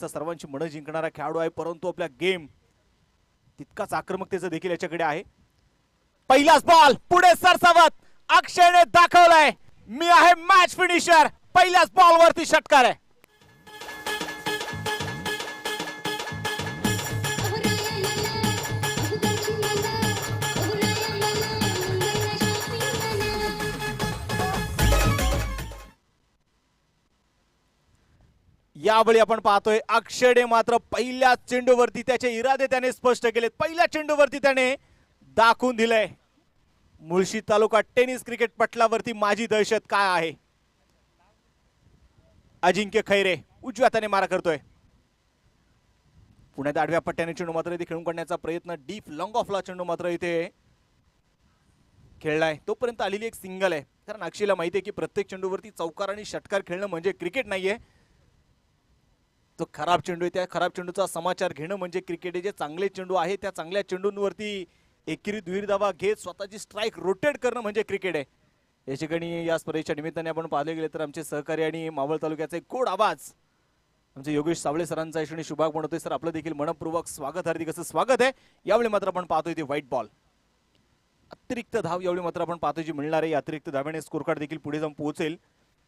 चा सर्वांची मनं जिंकणारा खेळाडू आहे परंतु आपल्या गेम तितकाच आक्रमकतेचं देखील याच्याकडे आहे. पहिलाच बॉल पुढे सरसावत. अक्षयने दाखवलाय. मी आहे मॅच फिनिशर पहिल्याच बॉल वरती षटकार आहे. यावेळी आपण पाहतोय अक्षडे मात्र पहिल्या चेंडूवरती त्याचे इरादे त्याने स्पष्ट केलेत. पहिल्या चेंडूवरती त्याने दाखवून दिलंय. मुळशी तालुका टेनिस क्रिकेट पटलावरती माझी दहशत काय आहे? अजिंक्य खैरे उजव्या त्याने मारा करतोय. पुण्यात आडव्या पट्ट्याने चेंडू मात्र इथे खेळून काढण्याचा प्रयत्न डीप लॉंग ऑफला चेंडू मात्र इथे खेळलाय. तोपर्यंत आलेली एक सिंगल आहे. कारण अक्षयला माहिती आहे की प्रत्येक चेंडूवरती चौकार आणि षटकार खेळणं म्हणजे क्रिकेट नाहीये. जो खराब चेंडू आहे. त्या खराब चेंडूचा समाचार घेणं म्हणजे क्रिकेट जे चांगले चेंडू आहे त्या चांगल्या चेंडूंवरती एकेरी दुहेरी धावा घेत स्वतःची स्ट्राईक रोटेट करणं म्हणजे क्रिकेट आहे. या ठिकाणी या स्पर्धेच्या निमित्ताने आपण पाहिले गेले तर आमचे सहकारी आणि मावळ तालुक्याचे गोड आवाज आमचे योगेश सावळे सरांचा यशनी शुभाग म्हणतोय. सर आपलं देखील मनपूर्वक स्वागत हार्दिक असं स्वागत आहे. यावेळी मात्र आपण पाहतोय ते व्हाईट बॉल अतिरिक्त धाव यावेळी मात्र आपण पाहतोय जी मिळणार आहे. अतिरिक्त धाव्याने स्कोरकार्ड देखील पुढे जाऊन पोहोचेल.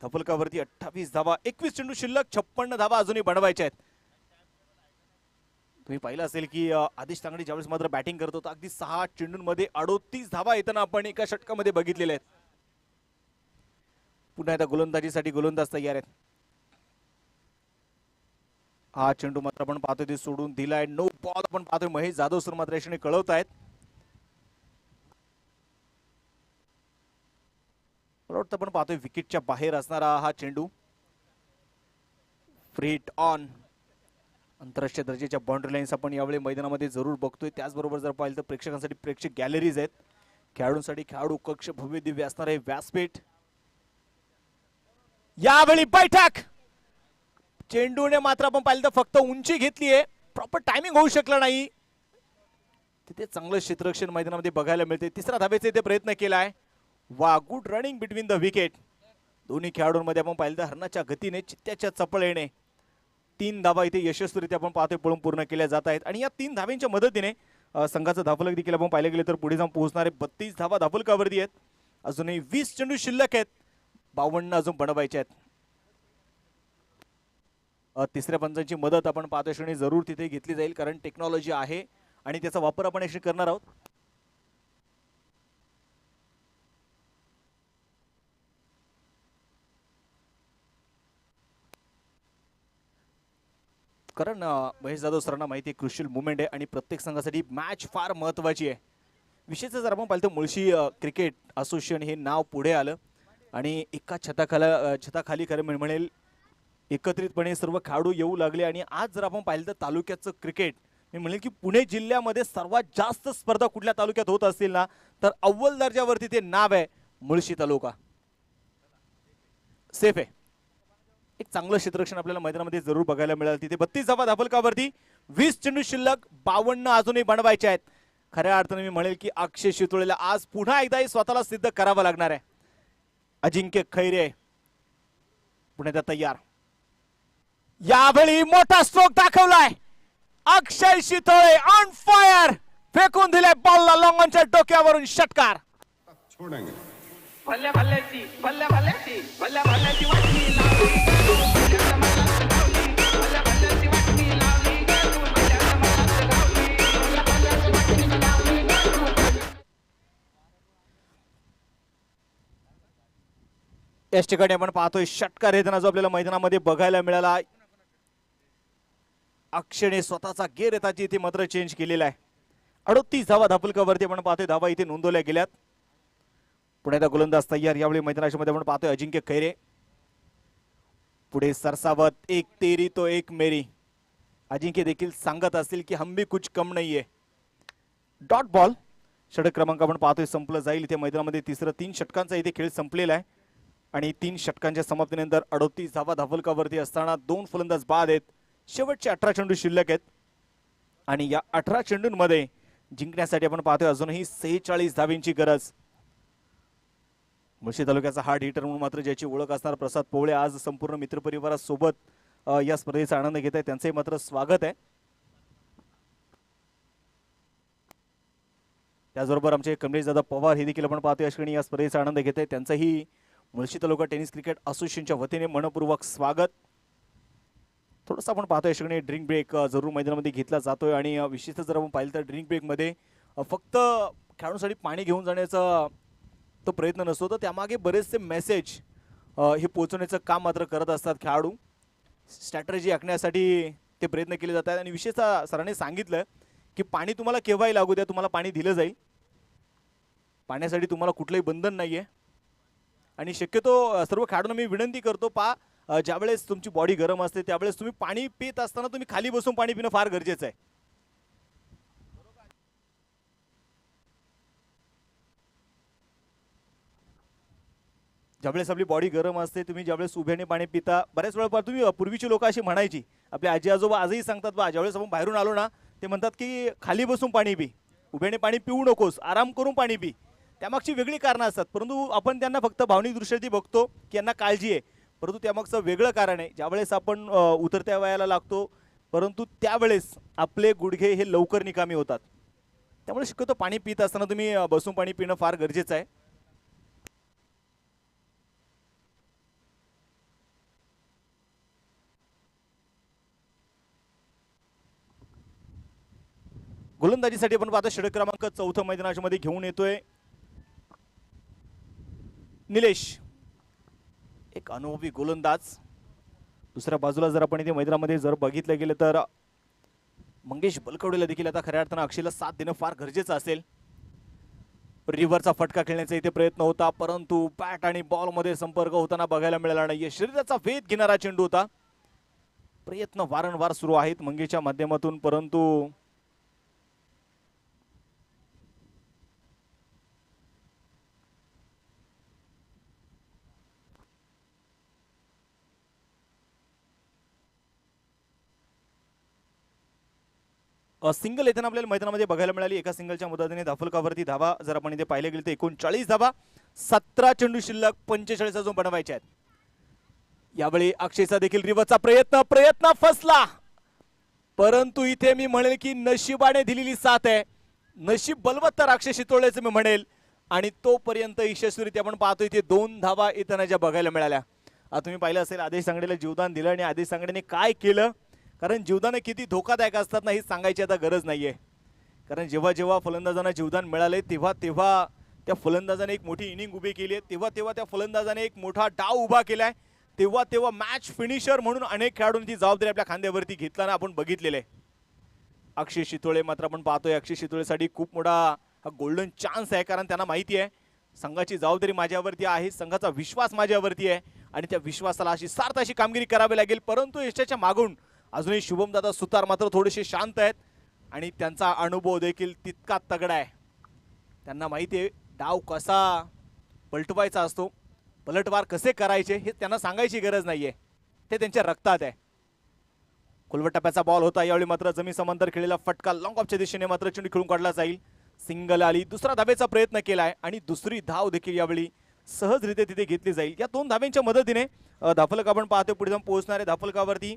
धपलकावरती अठ्ठावीस धावा एकवीस चेंडू शिल्लक छप्पन्न धावा अजूनही बनवायच्या आहेत. तुम्ही पाहिलं असेल की आदेश आदिश ज्यावेळेस मात्र बॅटिंग करत होता अगदी सहा चेंडूंमध्ये अडोतीस धावा येताना आपण एका षटकामध्ये बघितलेल्या आहेत. पुन्हा एकदा गोलंदाजीसाठी गोलंदाज तयार आहेत. हा चेंडू मात्र आपण पाहतोय ते सोडून दिलाय. नो बॉल आपण पाहतोय. महेश जाधव सर मात्र याने कळवत आहेत मला वाटतं आपण पाहतोय विकेटच्या बाहेर असणारा हा चेंडू. फ्रीट ऑन आंतरराष्ट्रीय दर्जाच्या बाउंड्री लाईन्स आपण यावेळी मैदानामध्ये जरूर बघतोय. त्याचबरोबर जर पाहिलं तर प्रेक्षकांसाठी प्रेक्षक गॅलरीज आहेत. खेळाडूंसाठी खेळाडू कक्ष भव्य दिव्य असणार आहे व्यासपीठ. यावेळी बैठक! चेंडूने मात्र आपण पाहिलं तर फक्त उंची घेतली आहे. प्रॉपर टायमिंग होऊ शकलं नाही. तिथे चांगलं क्षेत्ररक्षण मैदानामध्ये बघायला मिळते तिसरा धाब्याचा इथे प्रयत्न केलाय. वा good running between the wicket दोन्ही खेळाडूंमध्ये आपण पाहिलं तर हरणाच्या गतीने चित्त्याच्या चपळ येणे तीन धाबा इथे यशस्वीरित्या आपण पाहतोय पळून पूर्ण केल्या जात आहेत. आणि या तीन धाब्यांच्या मदतीने संघाचं धाफलक देखील आपण पाहिलं गेलं तर पुढे जाऊन पोहोचणारे बत्तीस धावा धाफलकावरती आहेत. अजूनही वीस चेंडू शिल्लक आहेत. बावन्न अजून बनवायचे आहेत. तिसऱ्या पंचांची मदत आपण पाहतोय श्रेणी जरूर तिथे घेतली जाईल कारण टेक्नॉलॉजी आहे आणि त्याचा वापर आपण याशी करणार आहोत. कारण महेश जाधव सरांना माहिती आहे क्रुशियल मुवमेंट आहे आणि प्रत्येक संघासाठी मॅच फार महत्वाची आहे. विशेषतः जर आपण पाहिलं तर मुळशी क्रिकेट असोसिएशन हे नाव पुढे आलं आणि एका छताखाला छताखाली खरं म्हणेल एकत्रितपणे सर्व खेळाडू येऊ लागले आणि आज जर आपण पाहिलं तर तालुक्याचं क्रिकेट मी म्हणेल की पुणे जिल्ह्यामध्ये सर्वात जास्त स्पर्धा कुठल्या तालुक्यात होत असतील ना तर अव्वल दर्जावरती ते नाव आहे मुळशी तालुका. सेफ आहे. एक चांगलं क्षेत्ररक्षण आपल्याला मैदानामध्ये जरूर बघायला मिळालं. तिथे बत्तीस धावा धापलकावरती वीस चेंडू शिल्लक बावन्न अजूनही बनवायचे आहेत. खऱ्या अर्थाने मी म्हणेल की अक्षय शितोळेला आज पुन्हा एकदा स्वतःला सिद्ध करावं लागणार आहे. अजिंक्य खैरे. पुण्यात तयार. यावेळी मोठा स्ट्रोक दाखवलाय. अक्षय शितोळे ऑन फायर फेकून दिले बॉलला लॉंगनच्या डोक्यावरून षटकार. भल्ल्या भल्ल्याची भल्ल्या भल्ल्याची भल्ल्या भल्ल्याची वाटणी. याच ठिकाणी आपण पाहतोय. षटकार येताना जो आपल्याला मैदानामध्ये बघायला मिळाला. अक्षयने स्वतःचा गेर येताची इथे मात्र चेंज केलेला आहे. अडोतीस धावा धापुलकावरती आपण पाहतोय. धावा इथे नोंदवल्या गेल्यात. पुण्याचा गोलंदाज तयार. यावेळी मैदानाच्यामध्ये आपण पाहतोय अजिंक्य खैरे. पुढे सरसावत. एक तेरी तो एक मेरी. अजिंक्य देखील सांगत असतील की हम भी कुछ कम नाहीये. डॉट बॉल षटक क्रमांक आपण पाहतोय. संपलं जाईल. इथे मैदानामध्ये तिसरं तीन षटकांचा इथे खेळ संपलेला आहे. आणि तीन षटकांच्या समाप्तीनंतर अडोतीस धावा धावलकावरती असताना दोन फलंदाज बाद आहेत. शेवटचे अठरा चेंडू शिल्लक आहेत. आणि या अठरा चेंडूंमध्ये जिंकण्यासाठी आपण पाहतोय अजूनही सेहेचाळीस धावींची गरज. मुळशी तालुक्याचा हार्ड हिटर म्हणून मात्र ज्याची ओळख असणार प्रसाद पोवळे आज संपूर्ण मित्रपरिवारासोबत या स्पर्धेचा आनंद घेत आहे त्यांचंही मात्र स्वागत आहे. त्याचबरोबर आमचे कमलेश दादा पवार हे देखील आपण पाहतो या ठिकाणी या स्पर्धेचा आनंद घेत आहे त्यांचंही मुळशी तालुका टेनिस क्रिकेट असोसिएशनच्या वतीने मनपूर्वक स्वागत. थोडंसं आपण पाहतो या ठिकाणी ड्रिंक ब्रेक जरूर मैदानामध्ये घेतला जातोय आणि विशेषतः जर आपण पाहिलं तर ड्रिंक ब्रेकमध्ये फक्त खेळाडूंसाठी पाणी घेऊन जाण्याचा तो प्रयत्न नसतो. तर त्यामागे बरेचसे मेसेज हे पोचवण्याचं काम मात्र करत असतात खेळाडू. स्ट्रॅटर्जी आखण्यासाठी ते प्रयत्न केले जातात आणि विशेषतः सरांनी सांगितलं की पाणी तुम्हाला केव्हाही लागू द्या तुम्हाला पाणी दिलं जाईल. पाण्यासाठी तुम्हाला कुठलंही बंधन नाही आहे आणि शक्यतो सर्व खेळाडूंना मी विनंती करतो पा ज्यावेळेस तुमची बॉडी गरम असते त्यावेळेस तुम्ही पाणी पित असताना तुम्ही खाली बसून पाणी पिणं फार गरजेचं आहे. ज्यावेळेस आपली बॉडी गरम असते तुम्ही ज्यावेळेस उभ्याने पाणी पिता बऱ्याच वेळा तुम्ही पूर्वीची लोक अशी म्हणायची आपले आजी आजोबा आजही सांगतात बा ज्यावेळेस आपण बाहेरून आलो ना ते म्हणतात की खाली बसून पाणी पी. उभ्याने पाणी पिऊ नकोस आराम करून पाणी पी. त्यामागची वेगळी कारणं असतात. परंतु आपण त्यांना फक्त भावनिक ती बघतो की यांना काळजी आहे. परंतु त्यामागचं वेगळं कारण आहे. ज्यावेळेस आपण उतरत्या वयाला लागतो परंतु त्यावेळेस आपले गुडघे हे लवकर निकामी होतात. त्यामुळे शक्यतो पाणी पित असताना तुम्ही बसून पाणी पिणं फार गरजेचं आहे. गोलंदाजीसाठी आपण पाहतो षटक क्रमांक चौथं मैदानाच्या मध्ये घेऊन येतोय. निलेश. एक अनुभवी गोलंदाज. दुसऱ्या बाजूला जर आपण इथे मैदानामध्ये जर बघितलं गेलं तर मंगेश बलकवडेला देखील आता खऱ्या अर्थानं अक्षयला साथ देणं फार गरजेचं असेल. रिव्हरचा फटका खेळण्याचा इथे प्रयत्न होता परंतु बॅट आणि बॉलमध्ये संपर्क होताना बघायला मिळाला नाही. शरीराचा वेध घेणारा चेंडू होता. प्रयत्न वारंवार सुरू आहेत मंगेशच्या माध्यमातून परंतु सिंगल येताना आपल्याला मैदानामध्ये बघायला मिळाली. एका सिंगलच्या मदतीने धाफलकावरती धावा. जर आपण इथे पाहिले गेले तर एकोणचाळीस धावा. सतरा चेंडू शिल्लक पंचेचाळीस अजून बनवायचे आहेत. यावेळी अक्षयचा देखील रिवर्सचा प्रयत्न प्रयत्न फसला. परंतु इथे मी म्हणेल की नशिबाने दिलेली साथ आहे. नशीब बलवत्तर अक्षय शितोळेचं मी म्हणेल. आणि तोपर्यंत यशस्वीरित्या आपण पाहतो इथे दोन धावा येताना ज्या बघायला मिळाल्या. आता तुम्ही पाहिलं असेल आदेश सांगडेला जीवदान दिलं आणि आदेश सांगडेने काय केलं? कारण जीवदानं किती धोकादायक असतात ना ही सांगायची आता गरज नाही आहे कारण जेव्हा जेव्हा फलंदाजांना जीवदान मिळाले तेव्हा तेव्हा त्या फलंदाजाने एक मोठी इनिंग उभी केली आहे तेव्हा तेव्हा त्या फलंदाजाने एक मोठा डाव उभा केला आहे तेव्हा तेव्हा मॅच फिनिशर म्हणून अनेक खेळाडूंची जबाबदारी आपल्या खांद्यावरती घेतल्यानं आपण बघितलेलं आहे. अक्षय शितोळे मात्र आपण पाहतोय अक्षय शितोळेसाठी खूप मोठा हा गोल्डन चान्स आहे कारण त्यांना माहिती आहे संघाची जबाबदारी माझ्यावरती आहे संघाचा विश्वास माझ्यावरती आहे आणि त्या विश्वासाला अशी सार्थ अशी कामगिरी करावी लागेल परंतु यशाच्या मागून अजूनही शुभमदादा सुतार मात्र थोडेसे शांत आहेत आणि त्यांचा अनुभव देखील तितका तगडा आहे. त्यांना माहिती आहे डाव कसा पलटवायचा असतो पलटवार कसे करायचे हे त्यांना सांगायची गरज नाहीये. ते त्यांच्या रक्तात आहे. खुलवट टप्प्याचा बॉल होता यावेळी मात्र जमीन समांतर खेळलेला फटका लॉंग ऑफच्या दिशेने मात्र चेंडू खेळून काढला जाईल. सिंगल आली दुसरा धावेचा प्रयत्न केला आहे आणि दुसरी धाव देखील यावेळी सहजरित्या तिथे घेतली जाईल. या दोन धाव्यांच्या मदतीने अ, धाफलक आपण पाहतो पुढे जाऊन पोहोचणारे धाफलकावरती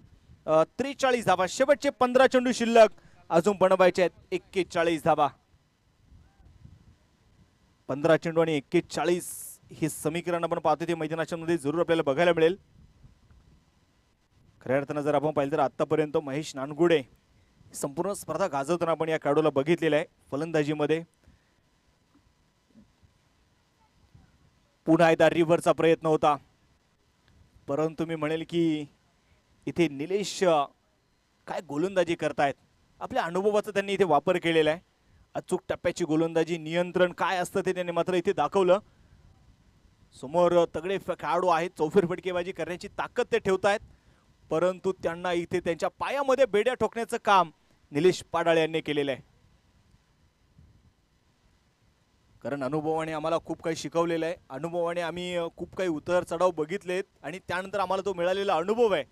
त्रेचाळीस धावा. शेवटचे पंधरा चेंडू शिल्लक. अजून बनवायचे आहेत एक्केचाळीस धावा. पंधरा चेंडू आणि एक्केचाळीस हे समीकरण आपण पाहतो. ते मैदानाच्या मध्ये जरूर आपल्याला बघायला मिळेल. खऱ्या अर्थानं जर आपण पाहिलं तर आतापर्यंत महेश नानगुडे संपूर्ण स्पर्धा गाजवताना आपण या खेळाडूला बघितलेलं आहे फलंदाजीमध्ये. पुन्हा एकदा रिव्हरचा प्रयत्न होता. परंतु मी म्हणेल की इथे निलेश काय गोलंदाजी करतायत? आपल्या अनुभवाचा त्यांनी इथे वापर केलेला आहे. अचूक टप्प्याची गोलंदाजी नियंत्रण काय असतं ते त्यांनी मात्र इथे दाखवलं. समोर तगडे खेळाडू आहेत चौफेर फटकेबाजी करण्याची ताकद ते ठेवतायत. परंतु त्यांना इथे त्यांच्या पायामध्ये बेड्या ठोकण्याचं काम निलेश पाडाळे यांनी केलेलं आहे. कारण अनुभवाने आम्हाला खूप काही शिकवलेलं आहे. अनुभवाने आम्ही खूप काही उतार चढाव बघितलेत आणि त्यानंतर आम्हाला तो मिळालेला अनुभव आहे.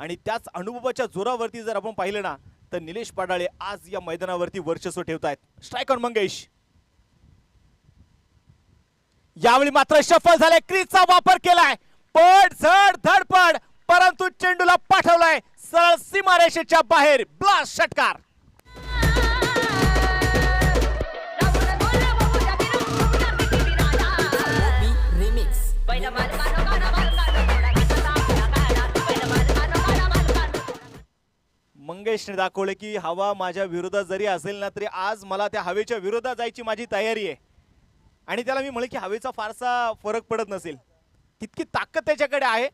आणि त्याच अनुभवाच्या जोरावरती जर आपण पाहिलं ना तर निलेश पाडाळे आज या मैदानावरती वर्चस्व ठेवतायत. Strike on Mangesh. यावेळी मात्र सफल झालाय क्रीजचा वापर केलाय. पड झड धडपड. परंतु चेंडूला पाठवलाय सरळ सीमारेषेच्या बाहेर. ब्लास्ट षटकार. मंगेशने दाखवले की हवा माझ्या विरोधात जरी असेल ना तरी आज मला त्या हवेच्या विरोधात जायची माझी तयारी आहे. आणि त्याला मी म्हणे की हवेचा फारसा फरक पडत नसेल. तितकी ताकद त्याच्याकडे आहे.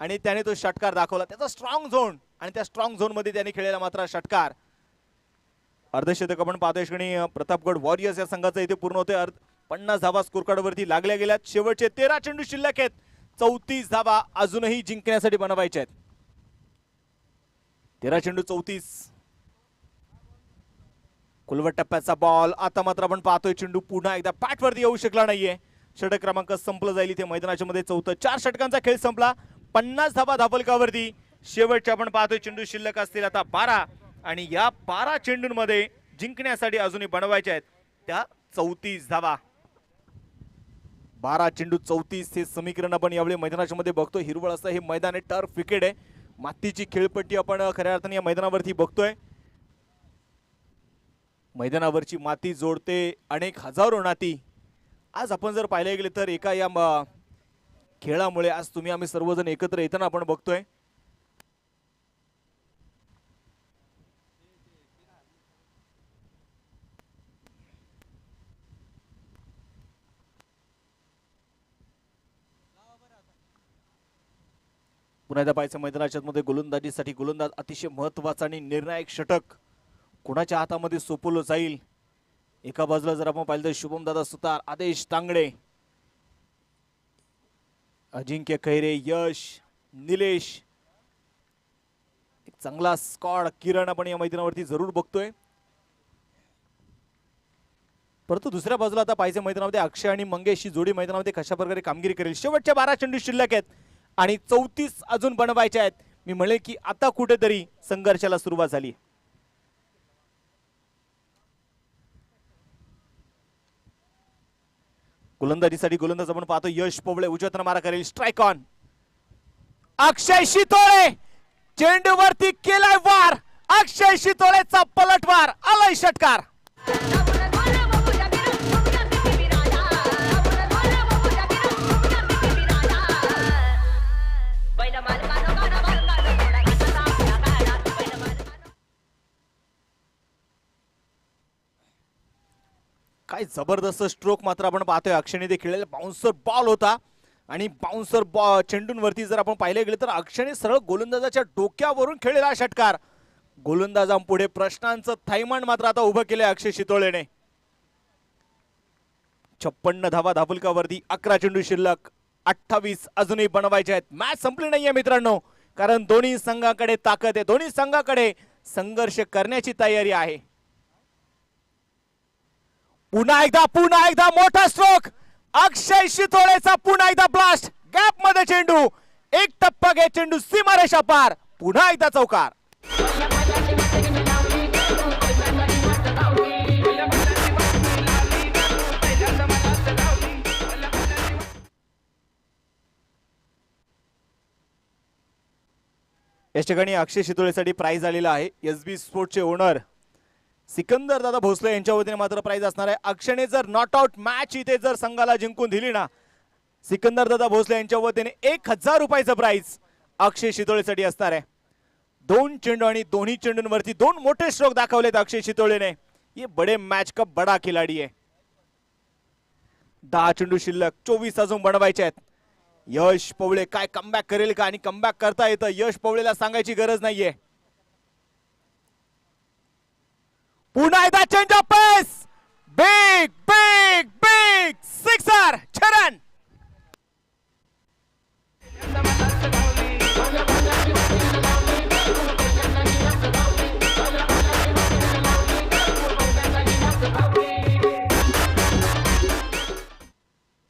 आणि त्याने तो षटकार दाखवला. त्याचा स्ट्रॉंग झोन आणि त्या स्ट्रॉंग झोनमध्ये त्याने खेळलेला मात्र षटकार. अर्धशतक आपण पाहतोय प्रतापगड वॉरियर्स या संघाचं इथे पूर्ण होते अर्ध पन्नास धावा स्कोरकार्डवरती वरती लागल्या गेल्यात. शेवटचे तेरा चेंडू शिल्लक आहेत. चौतीस धावा अजूनही जिंकण्यासाठी बनवायच्या आहेत. तेरा चेंडू चौतीस. कुलवट टप्प्याचा बॉल आता मात्र आपण पाहतोय चेंडू पुन्हा एकदा पॅटवरती येऊ शकला नाहीये. षटक क्रमांक संपलं जाईल इथे मैदानाच्या मध्ये चौथं चार षटकांचा खेळ संपला. पन्नास धाबा धापलकावरती शेवटच्या आपण पाहतोय चेंडू शिल्लक असतील आता बारा. आणि या बारा चेंडूंमध्ये जिंकण्यासाठी अजूनही बनवायच्या आहेत त्या चौतीस धावा. बारा चेंडू चौतीस हे समीकरण आपण यावेळी मैदानाच्या मध्ये बघतोय. हिरवळ असं हे मैदान आहे. टर्फ विकेट आहे. मातीची खेळपट्टी आपण खऱ्या अर्थाने या मैदानावरती बघतोय. मैदानावरची माती जोडते अनेक हजारो नाती. आज आपण जर पाहायला गेले तर एका या म- खेळामुळे आज तुम्ही आम्ही सर्वजण एकत्र येताना आपण बघतोय. पुन्हा एकदा पाहायचं मैदानाच्या मध्ये गोलंदाजीसाठी गोलंदाज अतिशय महत्त्वाचा आणि निर्णायक षटक कोणाच्या हातामध्ये सोपवलं जाईल? एका बाजूला जर आपण पाहिलं तर शुभम दादा सुतार आदेश तांगडे अजिंक्य खैरे यश निलेश. एक चांगला स्कॉड किरण आपण या मैदानावरती जरूर बघतोय. परंतु दुसऱ्या बाजूला आता पाहिजे मैदानामध्ये अक्षय आणि मंगेश ही जोडी मैदानामध्ये कशा प्रकारे कामगिरी करेल? शेवटच्या बारा चेंडू शिल्लक आहेत. आणि चौतीस अजून बनवायच्या आहेत. मी म्हणेल की आता कुठेतरी संघर्षाला सुरुवात झाली. गोलंदाजीसाठी गोलंदाज आपण पाहतो. यश पोबळे उजवताना मारा करेल. स्ट्राईक ऑन अक्षय शितोळे चेंडूवरती केलाय वार. अक्षय शितोळेचा पलटवार. आलाय षटकार. काय जबरदस्त स्ट्रोक मात्र आपण पाहतोय. अक्षयने देखील बाउन्सर बॉल होता. आणि बाउन्सर बॉ चेंडूंवरती जर आपण पाहिले गेले तर अक्षयने सरळ गोलंदाजाच्या डोक्यावरून खेळलेला षटकार. गोलंदाजांपुढे प्रश्नांचं थैमान मात्र आता उभं केलंय अक्षय शितोळेने. छप्पन्न धावा धापुलकावरती अकरा चेंडू शिल्लक. अठ्ठावीस अजूनही बनवायचे आहेत. मॅच संपली नाहीये मित्रांनो. कारण दोन्ही संघाकडे ताकद आहे. दोन्ही संघाकडे संघर्ष करण्याची तयारी आहे. पुन्हा एकदा पुन्हा एकदा मोठा स्ट्रोक अक्षय शितोळेचा पुन्हा एकदा ब्लास्ट गॅपमध्ये चेंडू. एक टप्पा घे चेंडू सीमारेषा पार. पुन्हा एकदा चौकार. या ठिकाणी अक्षय शितोळेसाठी प्राईज आलेला आहे. एस बी स्पोर्टचे ओनर सिकंदर दादा भोसले यांच्या वतीने मात्र प्राईज असणार आहे. अक्षयने जर नॉट आउट मॅच इथे जर संघाला जिंकून दिली ना सिकंदर दादा भोसले यांच्या वतीने एक हजार रुपयाचं प्राईज अक्षय शितोळेसाठी असणार आहे. दोन चेंडू आणि दोन्ही चेंडूंवरती दोन मोठे स्ट्रोक दाखवलेत अक्षय शितोळेने. ये बडे मॅच का बडा खिलाडी आहे. दहा चेंडू शिल्लक चोवीस अजून बनवायचे आहेत. यश पवळे काय कमबॅक करेल का आणि कमबॅक करता येतं? यश पवळेला सांगायची गरज नाहीये. पुन्हा एकदा change of pace big big big sixer छरण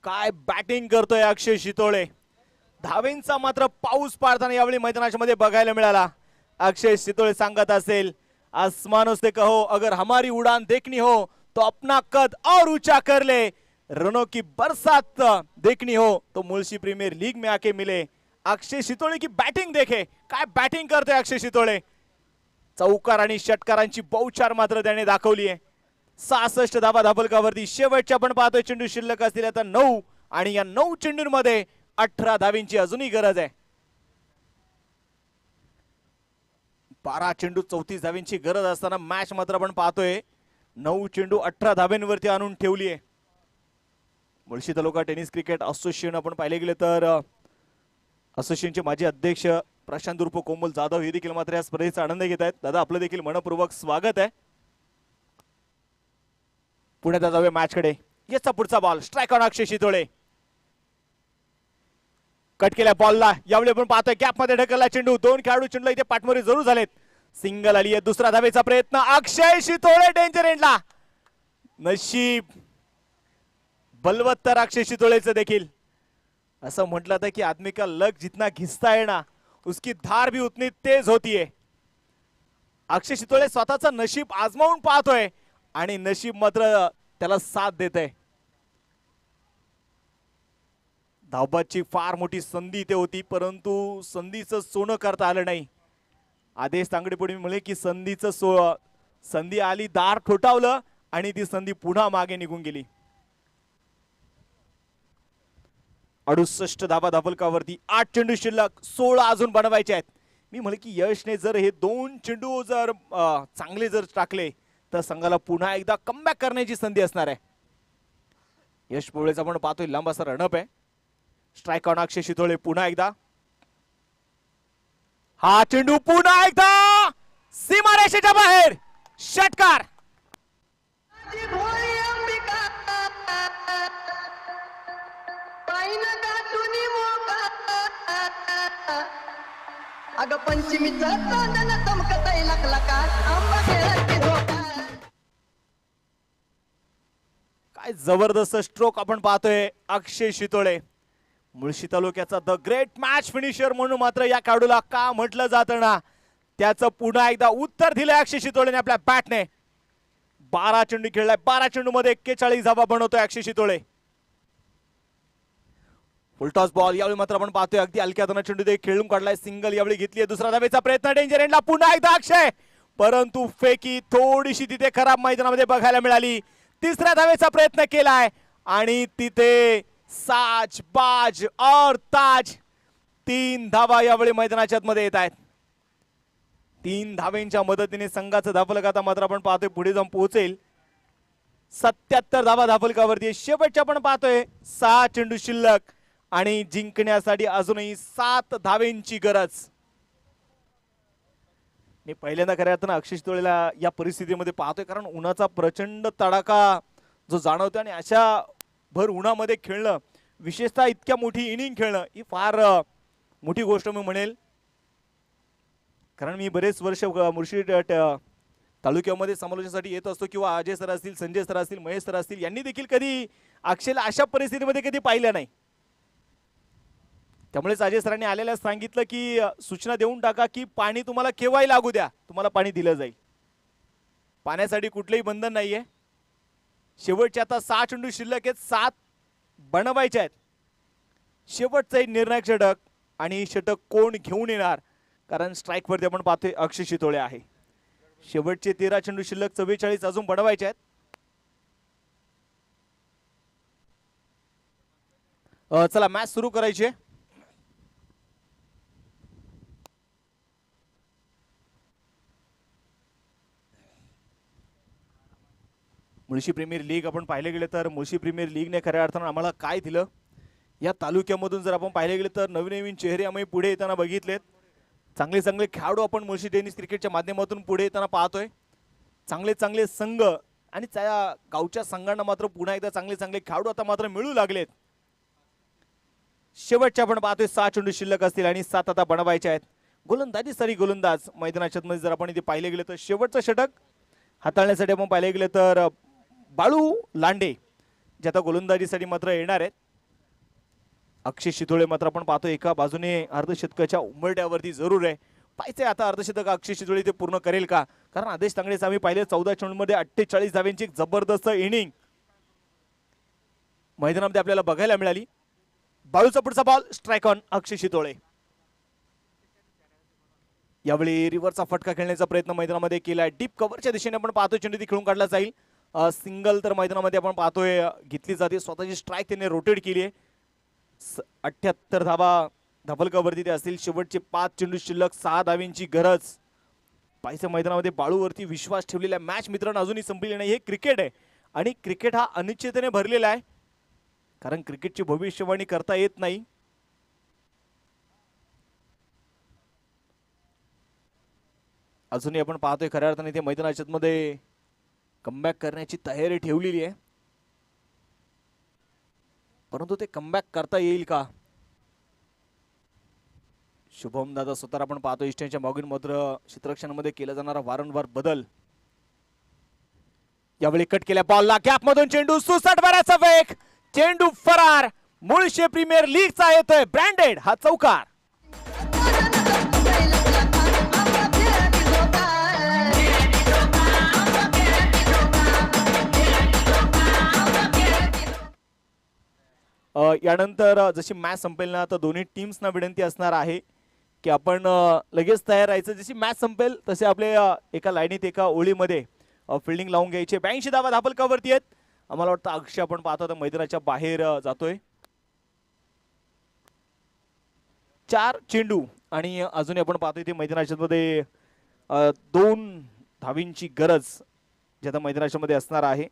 काय बॅटिंग करतोय अक्षय शितोळे? धावेंचा मात्र पाऊस पाडताना यावेळी मैदानाच्या मध्ये बघायला मिळाला. अक्षय शितोळे सांगत असेल आसमानों से कहो अगर हमारी उड़ान देखनी हो तो अपना कद और ऊंचा कर ले। रनों की बरसात देखनी हो तो मुलशी प्रीमियर लीग में आके मिले। अक्षय शितोळे की बॅटिंग देखे। काय बॅटिंग करतोय अक्षय शितोळे? चौकार आणि षटकारांची बहुचार मात्र त्याने दाखवली आहे. सहासष्ट धाबा धाबलकावरती शेवटच्या पण पाहतोय चेंडू शिल्लक असतील आता नऊ. आणि या नऊ चेंडूंमध्ये अठरा धावींची अजूनही गरज आहे. बारा चेंडू चौतीस धावींची गरज असताना मॅच मात्र आपण पाहतोय. नऊ चेंडू अठरा धाब्यांवरती आणून ठेवली आहे Mulshi taluka tennis cricket association आपण पाहिले गेले तर असोसिएशनचे माजी अध्यक्ष प्रशांत उर्फ कोमल जाधव हे देखील मात्र या स्पर्धेचा आनंद घेत आहेत. दादा आपलं देखील मनपूर्वक स्वागत आहे. पुण्यात जाऊया मॅचकडे याचा पुढचा ball strike on Akshay Shitole. Cut केल्या बॉलला. यावेळी आपण पाहतोय गॅपमध्ये ढकलला चेंडू. दोन खेळाडू चेंडूला इथे पाठमोरी जरूर झालेत. सिंगल आली आहे दुसरा धावेचा प्रयत्न. अक्षय शितोळे डेंजर एंडला नशीब. बलवत्तर अक्षय शितोळेचं देखील. असं म्हटलं होतं की आदमी का लग जितना घिसता है ना उसकी धार भी उतनी तेज होतीये. अक्षय शितोळे स्वतःचं नशीब आजमावून पाहतोय आणि नशीब मात्र त्याला साथ देत आहे धावबाची फार मोठी संधी इथे होती परंतु संधीचं सोनं करता आलं नाही. आदेश तांगडेपुढे पुढे की संधीचं सो संधी आली दार ठोठावलं आणि ती संधी पुन्हा मागे निघून गेली. अडुसष्ट धाबा धाबलकावरती आठ चेंडू शिल्लक सोळा अजून बनवायचे आहेत. मी म्हणे की यशने जर हे दोन चेंडू जर चांगले जर टाकले तर संघाला पुन्हा एकदा कमबॅक करण्याची संधी असणार आहे. यश पोळेचा आपण पाहतोय लांबासा असा आहे. स्ट्राईक ऑन अक्षय शितोळे पुन्हा एकदा. हा चेंडू पुन्हा एकदा. सीमारेषेच्या बाहेर. षटकार. अगं पंचमीचं चांदण आंबा धोका काय जबरदस्त स्ट्रोक आपण पाहतोय अक्षय शितोळे. मुळशी तालुक्याचा द ग्रेट मॅच फिनिशर म्हणून मात्र या खेळाडूला का म्हटलं जातं ना? त्याचं पुन्हा एकदा उत्तर दिलंय अक्षय शितोळेने आपल्या बॅटने बारा चेंडू खेळलाय. बारा चेंडू मध्ये एक्केचाळीस धाबा बनवतोय अक्षय शितोळे. फुलटॉस बॉल यावेळी मात्र आपण पाहतोय अगदी हलक्या चेंडू ते खेळून काढलाय. सिंगल यावेळी घेतली दुसरा धावेचा प्रयत्न. डेंजर एंडला पुन्हा एकदा अक्षय. परंतु फेकी थोडीशी तिथे खराब मैदानामध्ये बघायला मिळाली. तिसऱ्या धावेचा प्रयत्न केलाय. आणि तिथे साज बाज और ताज तीन धावा यावेळी मैदानाच्या मध्ये येत आहेत. तीन धावेंच्या मदतीने संघाचं धापलक आता मात्र आपण पाहतोय पुढे जाऊन पोहोचेल. सत्याहत्तर धावा धापलकावरती शेवटच्या आपण पाहतोय सहा चेंडू शिल्लक आणि जिंकण्यासाठी अजूनही सात धावेंची गरज. मी पहिल्यांदा खऱ्या अर्थानं अक्षिश तोळेला या परिस्थितीमध्ये पाहतोय कारण उन्हाचा प्रचंड तडाखा जो जाणवतो आणि अशा भर उन्हामध्ये खेळणं विशेषतः इतक्या मोठी इनिंग खेळणं ही फार मोठी गोष्ट मी म्हणेल. कारण मी बरेच वर्ष मुर्शिद तालुक्यामध्ये समालोचनासाठी येत असतो किंवा अजय सर असतील संजय सर असतील महेश सर असतील यांनी देखील कधी अक्षयला अशा परिस्थितीमध्ये कधी पाहिलं नाही. त्यामुळेच अजय सरांनी आलेल्या सांगितलं की सूचना देऊन टाका की पाणी तुम्हाला केव्हाही लागू द्या तुम्हाला पाणी दिलं जाईल. पाण्यासाठी कुठलंही बंधन नाहीये. शेवटचे आता सहा चेंडू शिल्लक आहेत सात बनवायचे आहेत. शेवटचं एक निर्णायक षटक आणि षटक कोण घेऊन येणार? कारण स्ट्राईकवरती आपण पाहतोय अक्षय शितोळे आहे. शेवटचे तेरा चेंडू शिल्लक चव्वेचाळीस अजून बनवायचे आहेत. चला मॅच सुरू करायची आहे. मुळशी प्रीमियर लीग आपण पाहिले गेले तर मुळशी प्रीमियर लीगने खऱ्या अर्थानं आम्हाला काय दिलं? या तालुक्यामधून जर आपण पाहिले गेले तर नवीन नवीन चेहरे आम्ही पुढे येताना बघितलेत. चांगले चांगले खेळाडू आपण मुळशी टेनिस क्रिकेटच्या माध्यमातून पुढे येताना पाहतोय. चांगले चांगले संघ आणि त्या गावच्या संघांना मात्र पुन्हा एकदा चांगले चांगले खेळाडू आता मात्र मिळू लागलेत. शेवटच्या आपण पाहतोय सहा चेंडू शिल्लक असतील आणि सात आता बनवायचे आहेत. गोलंदाजी सरी गोलंदाज मैदानाच्यामध्ये जर आपण इथे पाहिले गेले तर शेवटचं षटक हाताळण्यासाठी आपण पाहिले गेले तर बाळू लांडे जे आता गोलंदाजीसाठी मात्र येणार आहेत. अक्षय शितोळे मात्र आपण पाहतो एका बाजूने अर्धशतकाच्या उमरड्यावरती जरूर आहे. पाहिजे आता अर्धशतक अक्षय शितोळे ते पूर्ण करेल का? कारण आदेश तांगडेच आम्ही पाहिले चौदा चेंडूमध्ये अठ्ठेचाळीस धाव्यांची एक जबरदस्त इनिंग. मैदानामध्ये आपल्याला बघायला मिळाली. बाळूचा पुढचा ball strike on Akshay Shitole. यावेळी रिव्हरचा फटका खेळण्याचा प्रयत्न मैदानामध्ये केलाय डीप कव्हरच्या दिशेने आपण पाहतो चेंडू ती खेळून काढला जाईल. सिंगल तर मैदानामध्ये आपण पाहतोय घेतली जाते. स्वतःची स्ट्राईक त्याने रोटेट केली आहे. अठ्याहत्तर धाबा धबलकावरती ते असतील. शेवटचे पाच चेंडू शिल्लक सहा धावींची गरज. पाहिजे मैदानामध्ये बाळूवरती विश्वास ठेवलेला मॅच मित्रांनो अजूनही संपलेली नाही. हे क्रिकेट आहे. आणि क्रिकेट हा अनिश्चिततेने भरलेला आहे. कारण क्रिकेटची भविष्यवाणी करता येत नाही. अजूनही आपण पाहतोय खऱ्या अर्थाने ते मैदानाच्या मध्ये कमबॅक करण्याची तयारी ठेवलेली आहे. परंतु ते कमबॅक करता येईल का? शुभम दादा स्वतः आपण पाहतो इष्टांच्या मॉगिन मात्र क्षेत्रक्षणामध्ये केला जाणारा वारंवार बदल. यावेळी कट केल्या बॉलला गॅप मधून चेंडू सुसट मारायचा वेग. चेंडू फरार. मुळशे प्रीमियर लीगचा येतोय. ब्रँडेड हा चौकार. यानंतर जशी मॅच संपेल ना तर दोन्ही टीम्सना विनंती असणार आहे की आपण लगेच तयार राहायचं. जशी मॅच संपेल तसे आपले एका लाईनीत एका ओळीमध्ये फिल्डिंग लावून घ्यायचे. ब्याऐंशी धावा धापलकावरती आहेत. आम्हाला वाटतं अक्षय आपण पाहतो तर मैदानाच्या बाहेर जातोय. चार चेंडू. आणि अजूनही आपण पाहतोय ते मैदानाच्या मध्ये दोन धावींची गरज जे आता मैदानाच्या मध्ये असणार आहे.